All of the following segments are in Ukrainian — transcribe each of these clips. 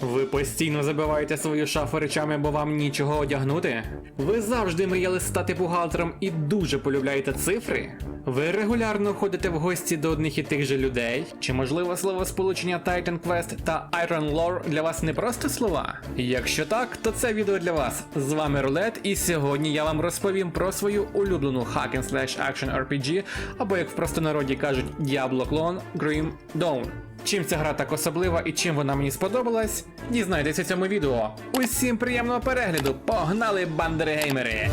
Ви постійно забиваєте свою шафу речами, бо вам нічого одягнути? Ви завжди мріяли стати бухгалтером і дуже полюбляєте цифри? Ви регулярно ходите в гості до одних і тих же людей? Чи можливо словосполучення Titan Quest та Iron Lore для вас не просто слова? Якщо так, то це відео для вас. З вами Рулет, і сьогодні я вам розповім про свою улюблену Hack and Slash Action RPG, або як в простонароді кажуть Diablo Clone Grim Dawn. Чим ця гра так особлива і чим вона мені сподобалась, дізнайтеся в цьому відео. Усім приємного перегляду! Погнали, бандери геймери!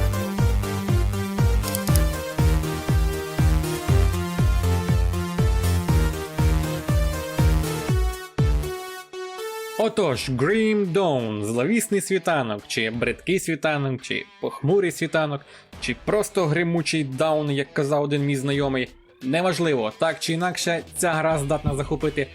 Отож, Grim Dawn, зловісний світанок, чи бридкий світанок, чи похмурий світанок, чи просто гримучий даун, як казав один мій знайомий. Неважливо, так чи інакше, ця гра здатна захопити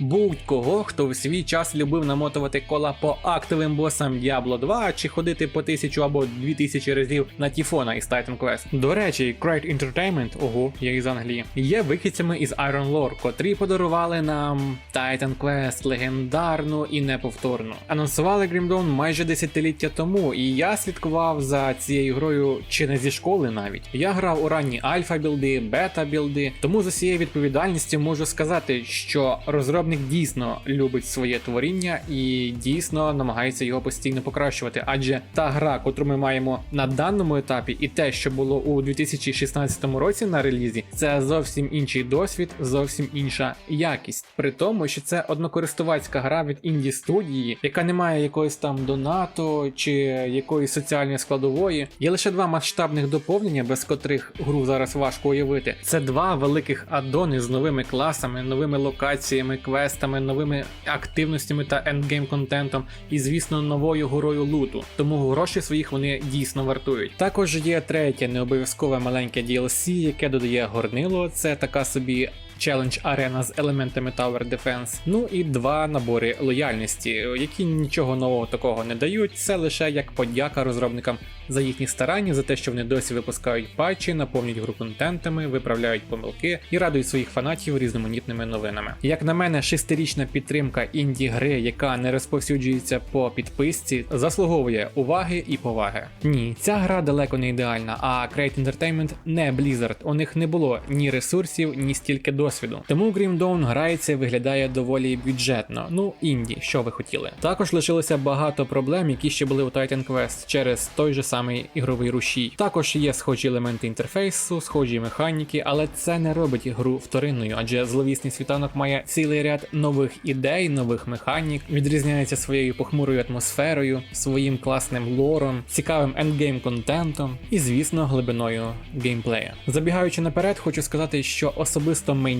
будь-кого, хто в свій час любив намотувати кола по актовим босам Diablo 2 чи ходити по тисячу або дві тисячі разів на Тіфона із Titan Quest. До речі, Crate Entertainment, ого, я із Англії, є вихідцями із Iron Lore, котрі подарували нам Titan Quest легендарну і неповторну. Анонсували Grim Dawn майже десятиліття тому, і я слідкував за цією грою чи не зі школи навіть. Я грав у ранні альфа білди, бета білди, тому з усією відповідальністю можу сказати, що розробник дійсно любить своє творіння і дійсно намагається його постійно покращувати. Адже та гра, котру ми маємо на даному етапі, і те, що було у 2016 році на релізі, це зовсім інший досвід, зовсім інша якість. При тому, що це однокористувацька гра від інді студії, яка не має якоїсь там донату чи якоїсь соціальної складової. Є лише два масштабних доповнення, без котрих гру зараз важко уявити. Це два великих аддони з новими класами, новими локаціями, квестами, новими активностями та ендгейм контентом, і, звісно, новою горою луту. Тому гроші своїх вони дійсно вартують. Також є третє необов'язкове маленьке DLC, яке додає горнило. Це така собі. Challenge арена з елементами Tower Defense, ну і два набори лояльності, які нічого нового такого не дають. Це лише як подяка розробникам за їхні старання, за те, що вони досі випускають патчі, наповнюють гру контентами, виправляють помилки і радують своїх фанатів різноманітними новинами. Як на мене, шестирічна підтримка інді гри, яка не розповсюджується по підписці, заслуговує уваги і поваги. Ні, ця гра далеко не ідеальна, а Create Entertainment не Blizzard. У них не було ні ресурсів, ні стільки досвіду. Тому Grim Dawn грається і виглядає доволі бюджетно. Ну, інді, що ви хотіли. Також лишилося багато проблем, які ще були у Titan Quest через той же самий ігровий рушій. Також є схожі елементи інтерфейсу, схожі механіки, але це не робить гру вторинною, адже зловісний світанок має цілий ряд нових ідей, нових механік, відрізняється своєю похмурою атмосферою, своїм класним лором, цікавим ендгейм контентом і, звісно, глибиною геймплею. Забігаючи наперед, хочу сказати, що особисто мені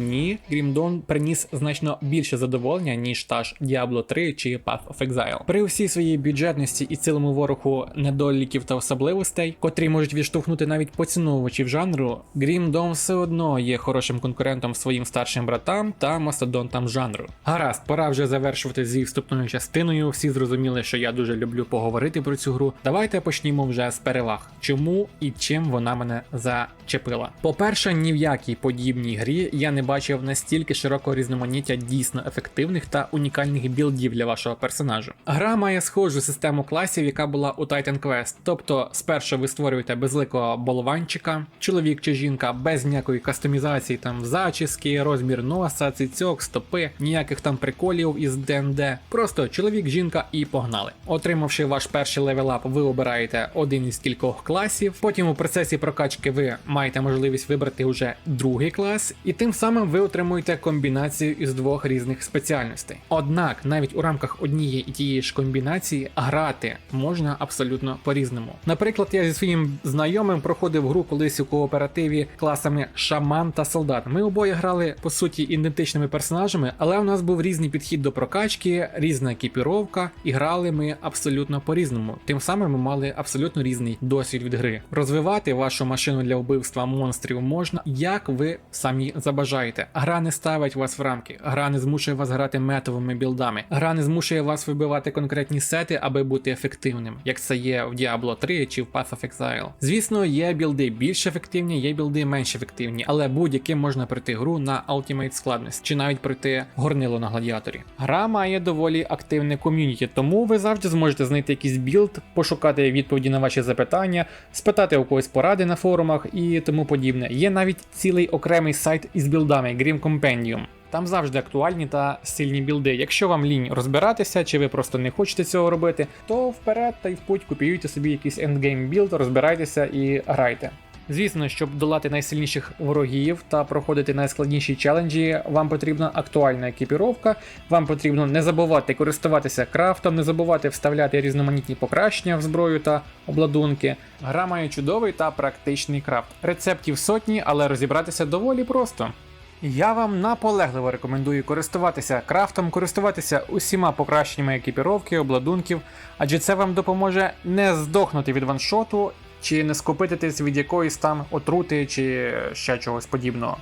Grim Dawn приніс значно більше задоволення, ніж та ж Diablo 3 чи Path of Exile. При всій своїй бюджетності і цілому вороху недоліків та особливостей, котрі можуть відштовхнути навіть поціновувачів жанру, Dawn все одно є хорошим конкурентом своїм старшим братам та мастодонтам жанру. Гаразд, пора вже завершувати зі вступною частиною. Всі зрозуміли, що я дуже люблю поговорити про цю гру. Давайте почнімо вже з переваг. Чому і чим вона мене зачепила? По-перше, ні в якій подібній грі я не бачив настільки широкого різноманіття дійсно ефективних та унікальних білдів для вашого персонажу. Гра має схожу систему класів, яка була у Titan Quest. Тобто, спершу ви створюєте безликого болванчика, чоловік чи жінка без ніякої кастомізації, там зачіски, розмір носа, цицьок, стопи, ніяких там приколів із ДНД. Просто чоловік, жінка і погнали. Отримавши ваш перший левелап, ви обираєте один із кількох класів. Потім у процесі прокачки ви маєте можливість вибрати вже другий клас, і тим самим ви отримуєте комбінацію із двох різних спеціальностей. Однак, навіть у рамках однієї і тієї ж комбінації грати можна абсолютно по-різному. Наприклад, я зі своїм знайомим проходив гру колись у кооперативі класами шаман та солдат. Ми обоє грали по суті ідентичними персонажами, але у нас був різний підхід до прокачки, різна екіпіровка, і грали ми абсолютно по-різному. Тим самим ми мали абсолютно різний досвід від гри. Розвивати вашу машину для вбивства монстрів можна, як ви самі забажаєте. Грайте. Гра не ставить вас в рамки, гра не змушує вас грати метовими білдами. Гра не змушує вас вибивати конкретні сети, аби бути ефективним, як це є в Diablo 3 чи в Path of Exile. Звісно, є білди більш ефективні, є білди менш ефективні, але будь-яким можна пройти гру на Ultimate складності, чи навіть пройти горнило на гладіаторі. Гра має доволі активне ком'юніті, тому ви завжди зможете знайти якийсь білд, пошукати відповіді на ваші запитання, спитати у когось поради на форумах і тому подібне. Є навіть цілий окремий сайт із білдами Grim Compendium. Там завжди актуальні та сильні білди. Якщо вам лінь розбиратися, чи ви просто не хочете цього робити, то вперед та й в путь копіюйте собі якийсь ендгейм білд, розбирайтеся і грайте. Звісно, щоб долати найсильніших ворогів та проходити найскладніші челенджі, вам потрібна актуальна екіпіровка, вам потрібно не забувати користуватися крафтом, не забувати вставляти різноманітні покращення в зброю та обладунки. Гра має чудовий та практичний крафт. Рецептів сотні, але розібратися доволі просто. Я вам наполегливо рекомендую користуватися крафтом, користуватися усіма покращеннями екіпіровки, обладунків, адже це вам допоможе не здохнути від ваншоту чи не скопититись від якоїсь там отрути чи ще чогось подібного.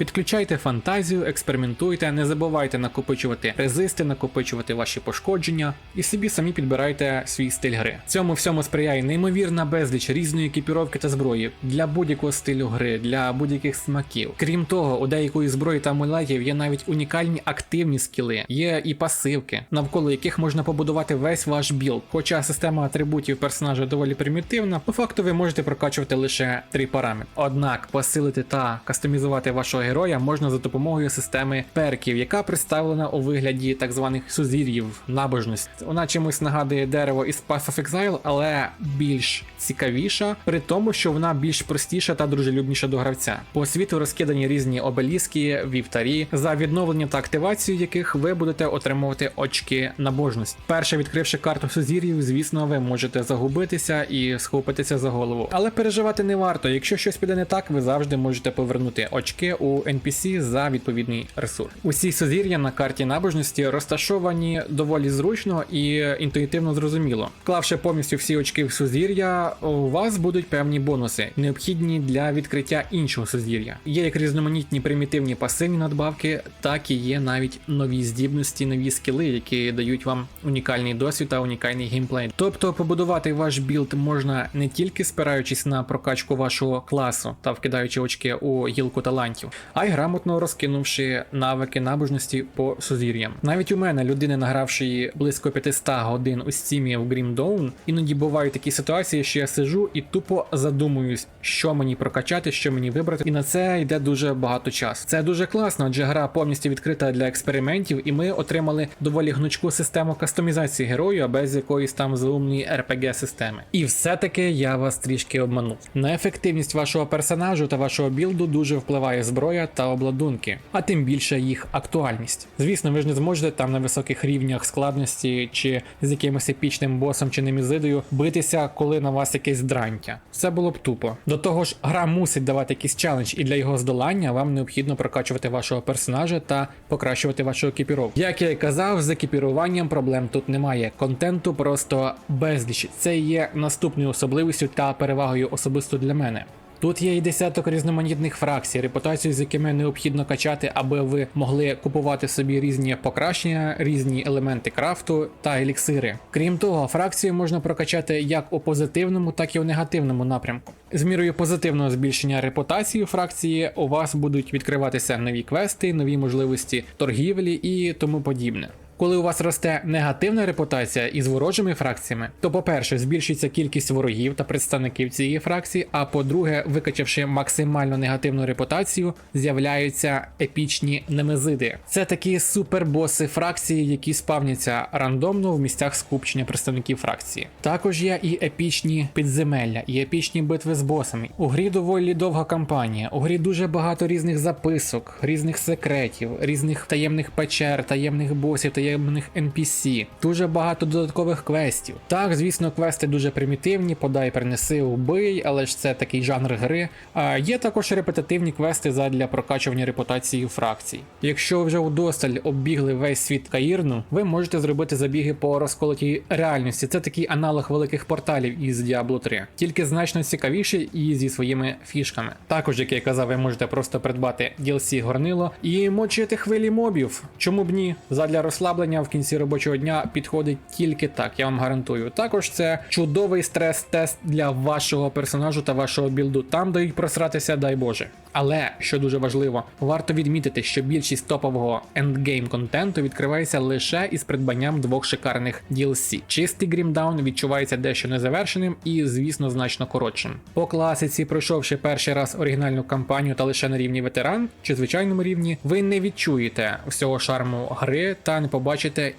Підключайте фантазію, експериментуйте, не забувайте накопичувати резисти, накопичувати ваші пошкодження і собі самі підбирайте свій стиль гри. Цьому всьому сприяє неймовірна безліч різної екіпіровки та зброї для будь-якого стилю гри, для будь-яких смаків. Крім того, у деякої зброї та амулетів є навіть унікальні активні скіли, є і пасивки, навколо яких можна побудувати весь ваш білд. Хоча система атрибутів персонажа доволі примітивна, по факту ви можете прокачувати лише три параметри. Однак посилити та кастомізувати вашого героя можна за допомогою системи перків, яка представлена у вигляді так званих сузір'їв набожності. Вона чимось нагадує дерево із Path of Exile, але більш цікавіша, при тому, що вона більш простіша та дружелюбніша до гравця. По світу розкидані різні обеліски, вівтарі, за відновлення та активацію яких ви будете отримувати очки набожності. Перше відкривши карту сузір'їв, звісно, ви можете загубитися і схопитися за голову. Але переживати не варто. Якщо щось піде не так, ви завжди можете повернути очки у NPC за відповідний ресурс. Усі сузір'я на карті набожності розташовані доволі зручно і інтуїтивно зрозуміло. Вклавши повністю всі очки в сузір'я, у вас будуть певні бонуси, необхідні для відкриття іншого сузір'я. Є як різноманітні примітивні пасивні надбавки, так і є навіть нові здібності, нові скіли, які дають вам унікальний досвід та унікальний геймплей. Тобто побудувати ваш білд можна не тільки спираючись на прокачку вашого класу та вкидаючи очки у гілку талантів, а й грамотно розкинувши навики набожності по сузір'ям. Навіть у мене, людини, награвши близько 500 годин у стімі в Grim Dawn, іноді бувають такі ситуації, що я сижу і тупо задумуюсь, що мені прокачати, що мені вибрати, і на це йде дуже багато часу. Це дуже класно, адже гра повністю відкрита для експериментів, і ми отримали доволі гнучку систему кастомізації герою, а без якоїсь там заумної RPG системи. І все-таки я вас трішки обманув. На ефективність вашого персонажу та вашого білду дуже впливає зброя та обладунки, а тим більше їх актуальність. Звісно, ви ж не зможете там на високих рівнях складності чи з якимось епічним босом чи немізидою битися, коли на вас якесь дрантя. Це було б тупо. До того ж, гра мусить давати якийсь челендж, і для його здолання вам необхідно прокачувати вашого персонажа та покращувати вашу екіпіровку. Як я і казав, з екіпіруванням проблем тут немає. Контенту просто безліч. Це є наступною особливістю та перевагою особисто для мене. Тут є і десяток різноманітних фракцій, репутацію, з якими необхідно качати, аби ви могли купувати собі різні покращення, різні елементи крафту та еліксири. Крім того, фракцію можна прокачати як у позитивному, так і у негативному напрямку. З мірою позитивного збільшення репутації фракції у вас будуть відкриватися нові квести, нові можливості торгівлі і тому подібне. Коли у вас росте негативна репутація із ворожими фракціями, то, по-перше, збільшується кількість ворогів та представників цієї фракції. А по-друге, викачавши максимально негативну репутацію, з'являються епічні немезиди. Це такі супербоси фракції, які спавняться рандомно в місцях скупчення представників фракції. Також є і епічні підземелля, і епічні битви з босами. У грі доволі довга кампанія. У грі дуже багато різних записок, різних секретів, різних таємних печер, таємних босів, таємних таємних NPC, дуже багато додаткових квестів. Так, звісно, квести дуже примітивні, подай, принеси, убий, але ж це такий жанр гри. А є також репетитивні квести задля прокачування репутації фракцій. Якщо ви вже удосталь оббігли весь світ Каїрну, ви можете зробити забіги по розколотій реальності. Це такий аналог великих порталів із Diablo 3, тільки значно цікавіший і зі своїми фішками. Також, як я казав, ви можете просто придбати DLC горнило і мочити хвилі мобів. Чому б ні? Задля розслаблення в кінці робочого дня підходить тільки так, я вам гарантую. Також це чудовий стрес-тест для вашого персонажу та вашого білду. Там дають просратися, дай Боже. Але що дуже важливо, варто відмітити, що більшість топового ендгейм контенту відкривається лише із придбанням двох шикарних DLC. Чистий Грімдаун відчувається дещо незавершеним і, звісно, значно коротшим. По класиці, пройшовши перший раз оригінальну кампанію та лише на рівні ветеран чи звичайному рівні, ви не відчуєте всього шарму гри та не побачите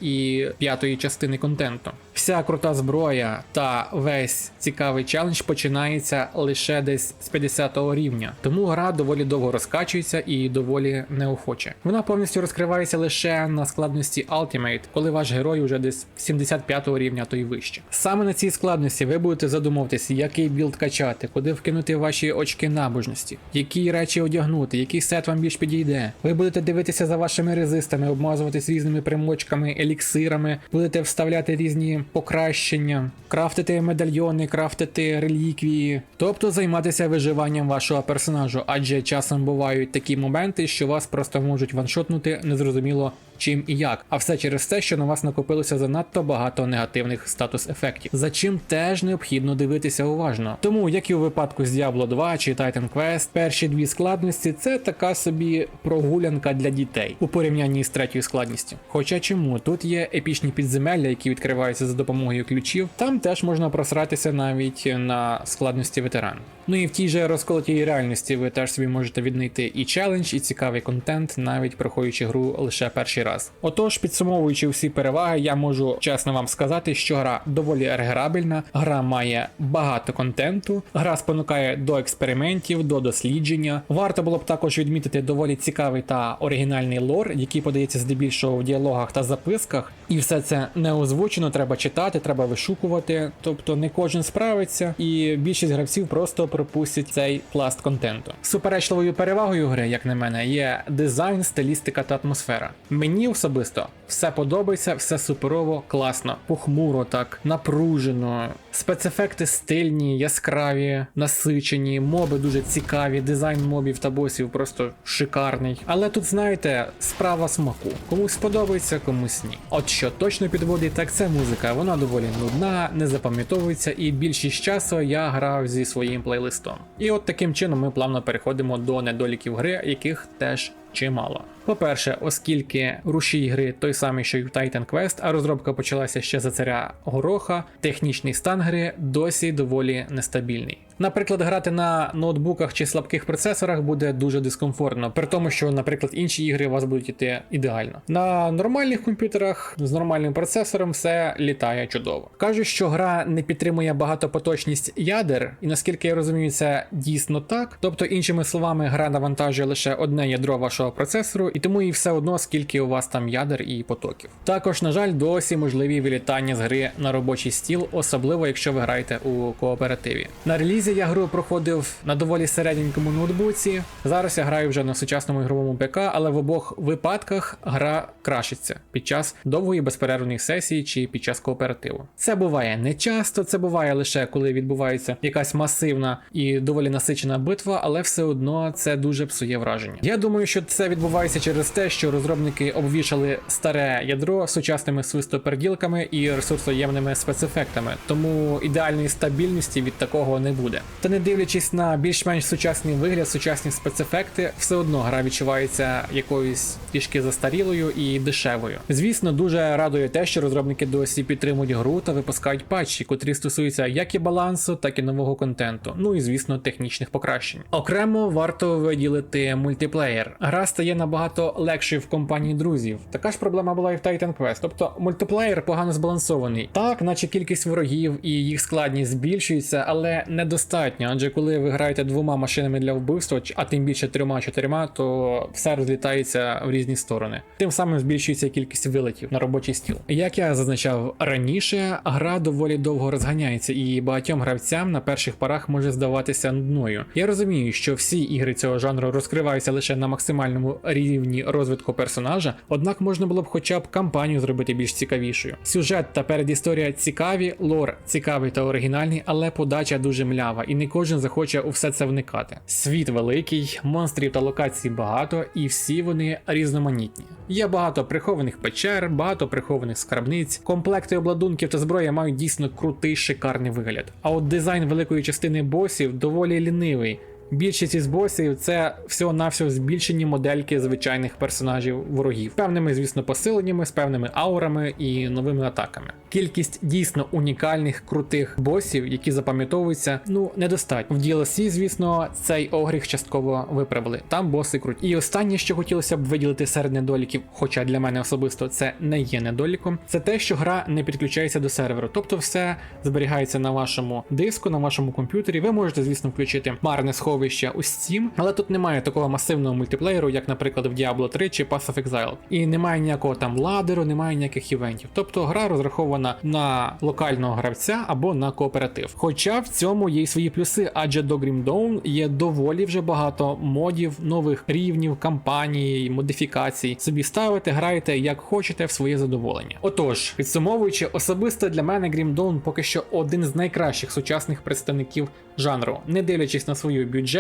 і п'ятої частини контенту. Вся крута зброя та весь цікавий челендж починається лише десь з 50 рівня, тому гра доволі довго розкачується і доволі неохоче. Вона повністю розкривається лише на складності Ultimate, коли ваш герой уже десь 75 рівня, то й вище. Саме на цій складності ви будете задумуватися, який білд качати, куди вкинути ваші очки набожності, які речі одягнути, який сет вам більш підійде. Ви будете дивитися за вашими резистами, обмазуватись різними примочками, еліксирами, будете вставляти різні покращення, крафтити медальйони, крафтити реліквії, тобто займатися виживанням вашого персонажу, адже часом бувають такі моменти, що вас просто можуть ваншотнути незрозуміло чим і як. А все через те, що на вас накопилося занадто багато негативних статус-ефектів, за чим теж необхідно дивитися уважно. Тому, як і у випадку з Diablo 2 чи Titan Quest, перші дві складності це така собі прогулянка для дітей у порівнянні з третьою складністю. Хоча чому тут є епічні підземелля, які відкриваються за допомогою ключів, там теж можна просратися навіть на складності ветеран. Ну і в тій же розколотій реальності ви теж собі можете віднайти і челендж, і цікавий контент, навіть проходячи гру лише перший раз. Отож, підсумовуючи всі переваги, я можу чесно вам сказати, що гра доволі реграбельна, гра має багато контенту, гра спонукає до експериментів, до дослідження. Варто було б також відмітити доволі цікавий та оригінальний лор, який подається здебільшого в діалогах та записках. І все це не озвучено, треба читати, треба вишукувати. Тобто не кожен справиться, і більшість гравців просто пропустять цей пласт контенту. Суперечливою перевагою гри, як на мене, є дизайн, стилістика та атмосфера. Мені особисто все подобається, все суперово, класно, похмуро, так напружено. Спецефекти стильні, яскраві, насичені, моби дуже цікаві, дизайн мобів та босів просто шикарний. Але тут, знаєте, справа смаку. Комусь сподобається, комусь ні. От що точно підводить, так це музика. Вона доволі нудна, не запам'ятовується, і більшість часу я грав зі своїм плейлистом. І от таким чином ми плавно переходимо до недоліків гри, яких теж чимало. По-перше, оскільки рушій гри той самий, що й в Titan Quest, а розробка почалася ще за царя Гороха, технічний стан гри досі доволі нестабільний. Наприклад, грати на ноутбуках чи слабких процесорах буде дуже дискомфортно, при тому, що, наприклад, інші ігри у вас будуть іти ідеально. На нормальних комп'ютерах з нормальним процесором все літає чудово. Кажуть, що гра не підтримує багатопоточність ядер, і наскільки я розумію, це дійсно так. Тобто, іншими словами, гра навантажує лише одне ядро вашого процесору, і тому і все одно, скільки у вас там ядер і потоків. Також, на жаль, досі можливі вилітання з гри на робочий стіл, особливо якщо ви граєте у кооперативі. На релізі я гру проходив на доволі середненькому ноутбуці. Зараз я граю вже на сучасному ігровому ПК, але в обох випадках гра крашиться під час довгої безперервної сесії чи під час кооперативу. Це буває не часто, це буває лише коли відбувається якась масивна і доволі насичена битва, але все одно це дуже псує враження. Я думаю, що це відбувається через те, що розробники обвішали старе ядро сучасними свистоперділками і ресурсоємними спецефектами, тому ідеальної стабільності від такого не буде. Та не дивлячись на більш-менш сучасний вигляд, сучасні спецефекти, все одно гра відчувається якоюсь трішки застарілою і дешевою. Звісно, дуже радує те, що розробники досі підтримують гру та випускають патчі, котрі стосуються як і балансу, так і нового контенту. Ну і звісно, технічних покращень. Окремо варто виділити мультиплеєр. Гра стає набагато легшою в компанії друзів. Така ж проблема була і в Titan Quest. Тобто мультиплеєр погано збалансований. Так, наче кількість ворогів і їх складність збільшується, але недостатньо. Адже коли ви граєте двома машинами для вбивства, а тим більше трьома-чотирма, то все розлітається в різні сторони. Тим самим збільшується кількість вилетів на робочий стіл. Як я зазначав раніше, гра доволі довго розганяється, і багатьом гравцям на перших порах може здаватися нудною. Я розумію, що всі ігри цього жанру розкриваються лише на максимальному рівні розвитку персонажа, однак можна було б хоча б кампанію зробити більш цікавішою. Сюжет та передісторія цікаві, лор цікавий та оригінальний, але подача дуже млява, і не кожен захоче у все це вникати. Світ великий, монстрів та локацій багато, і всі вони різноманітні. Є багато прихованих печер, багато прихованих скарбниць. Комплекти обладунків та зброя мають дійсно крутий шикарний вигляд. А от дизайн великої частини босів доволі лінивий. Більшість із босів це всього-навсього збільшені модельки звичайних персонажів ворогів, певними, звісно, посиленнями, з певними аурами і новими атаками. Кількість дійсно унікальних крутих босів, які запам'ятовуються, ну недостатньо. В DLC, звісно, цей огріх частково виправили. Там боси круті. І останнє, що хотілося б виділити серед недоліків, хоча для мене особисто це не є недоліком, це те, що гра не підключається до серверу, тобто все зберігається на вашому диску, на вашому комп'ютері. Ви можете, звісно, включити марне сховище у Steam, але тут немає такого масивного мультиплеєру, як, наприклад, в Diablo 3 чи Path of Exile. І немає ніякого там ладеру, немає ніяких івентів. Тобто гра розрахована на локального гравця або на кооператив. Хоча в цьому є й свої плюси, адже до Grim Dawn є доволі вже багато модів, нових рівнів, кампаній, модифікацій. Собі ставите, граєте як хочете в своє задоволення. Отож, підсумовуючи, особисто для мене Grim Dawn поки що один з найкращих сучасних представників жанру, не дивлячись на свою бюджетність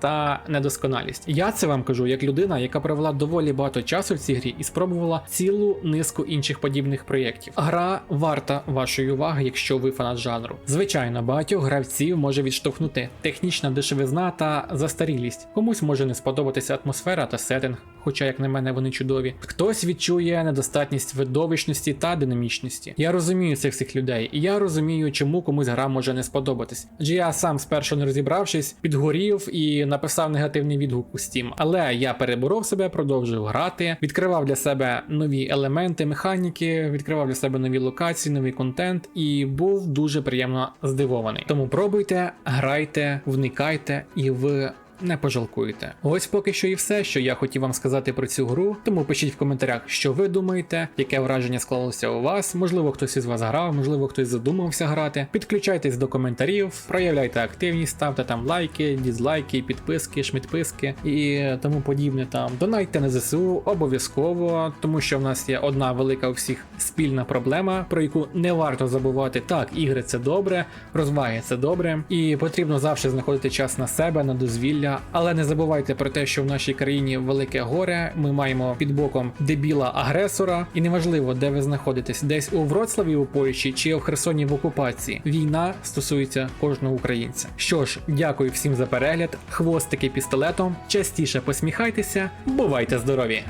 та недосконалість. Я це вам кажу як людина, яка провела доволі багато часу в цій грі і спробувала цілу низку інших подібних проєктів. Гра варта вашої уваги, якщо ви фанат жанру. Звичайно, багатьох гравців може відштовхнути технічна дешевизна та застарілість. Комусь може не сподобатися атмосфера та сеттинг, хоча, як на мене, вони чудові. Хтось відчує недостатність видовищності та динамічності. Я розумію цих всіх людей, і я розумію, чому комусь гра може не сподобатись. Адже я сам спершу не розібравшись, підгорів і написав негативний відгук у Steam. Але я переборов себе, продовжив грати, відкривав для себе нові елементи, механіки, відкривав для себе нові локації, новий контент і був дуже приємно здивований. Тому пробуйте, грайте, вникайте, і ви не пожалкуєте. Ось поки що і все, що я хотів вам сказати про цю гру. Тому пишіть в коментарях, що ви думаєте, яке враження склалося у вас. Можливо, хтось із вас грав, можливо, хтось задумався грати. Підключайтесь до коментарів, проявляйте активність, ставте там лайки, дізлайки, підписки, шмітписки і тому подібне. Там донайте на ЗСУ обов'язково, тому що в нас є одна велика у всіх спільна проблема, про яку не варто забувати. Так, ігри це добре, розваги це добре, і потрібно завжди знаходити час на себе, на дозвілля. Але не забувайте про те, що в нашій країні велике горе. Ми маємо під боком дебіла агресора, і неважливо, де ви знаходитесь, десь у Вроцлаві у Польщі чи в Херсоні в окупації. Війна стосується кожного українця. Що ж, дякую всім за перегляд. Хвостики пістолетом. Частіше посміхайтеся, бувайте здорові!